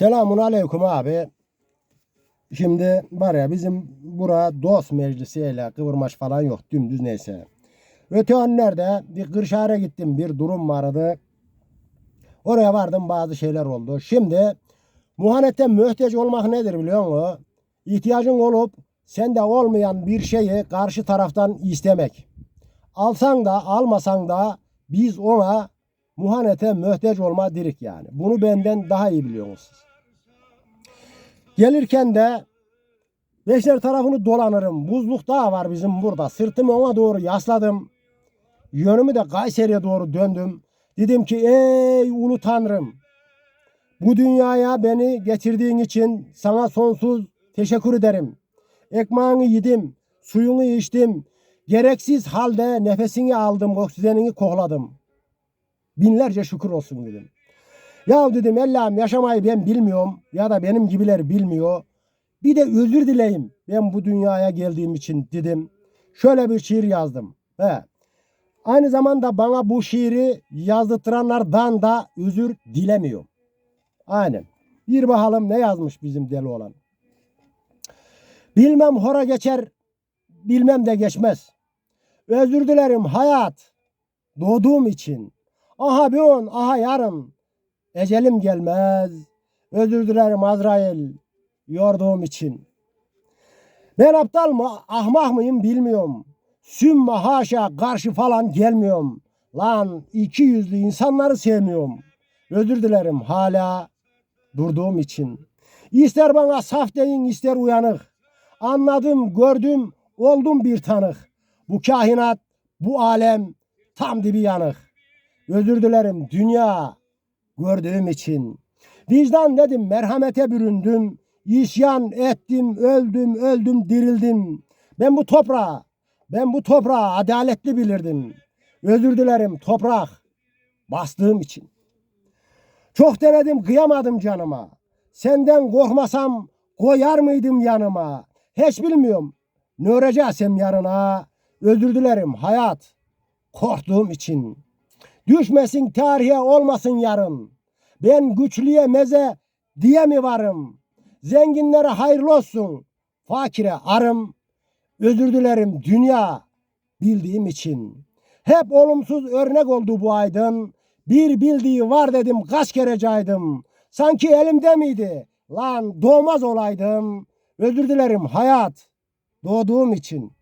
Selamun aleyküm abi. Şimdi var ya bizim bura dost meclisiyle kıvırmaç falan yok dümdüz neyse. Öte önlerde bir Kırşehir'e gittim bir durum vardı. Oraya vardım bazı şeyler oldu. Şimdi muhanete mühtaç olmak nedir biliyor musun? İhtiyacın olup sende olmayan bir şeyi karşı taraftan istemek. Alsan da almasan da biz ona muhanete mühtaç olma dirik yani. Bunu benden daha iyi biliyorsunuz. Gelirken de Beşler tarafını dolanırım. Buzluk dağ var bizim burada. Sırtımı ona doğru yasladım. Yönümü de Kayseri'ye doğru döndüm. Dedim ki ey ulu tanrım. Bu dünyaya beni getirdiğin için sana sonsuz teşekkür ederim. Ekmeğini yedim, suyunu içtim. Gereksiz halde nefesini aldım, oksijenini kokladım. Binlerce şükür olsun dedim. Ya dedim Allah'ım yaşamayı ben bilmiyorum ya da benim gibiler bilmiyor. Bir de özür dileyim ben bu dünyaya geldiğim için dedim. Şöyle bir şiir yazdım. He. Aynı zamanda bana bu şiiri yazdırtıranlardan da özür dilemiyorum. Aynen. Bir bakalım ne yazmış bizim deli olan. Bilmem hora geçer, bilmem de geçmez. Özür dilerim hayat, doğduğum için. Aha bugün, aha yarın. Ecelim gelmez. Özür dilerim Azrail, yorduğum için. Ben aptal mı, ahmak mıyım bilmiyorum. Sümme haşa karşı falan gelmiyorum. Lan iki yüzlü insanları sevmiyorum. Özür dilerim hala durduğum için. İster bana saf deyin ister uyanık. Anladım, gördüm, oldum bir tanık. Bu kainat, bu alem tam dibi yanık. Özür dilerim dünya gördüğüm için. Vicdan dedim, merhamete büründüm. İsyan ettim, öldüm, öldüm, dirildim. Ben bu toprağa, ben bu toprağı adaletli bilirdim. Özür dilerim toprak, bastığım için. Çok denedim, kıyamadım canıma. Senden korkmasam koyar mıydım yanıma? Hiç bilmiyorum. Ne öreceğim yarına? Özür dilerim hayat, korktuğum için. Düşmesin tarihe olmasın yarın. Ben güçlüye meze diye mi varım? Zenginlere hayırlı olsun. Fakire arım. Özür dilerim dünya bildiğim için. Hep olumsuz örnek oldu bu aydın. Bir bildiği var dedim kaç kere caydım. Sanki elimde miydi? Lan doğmaz olaydım. Özür dilerim hayat doğduğum için.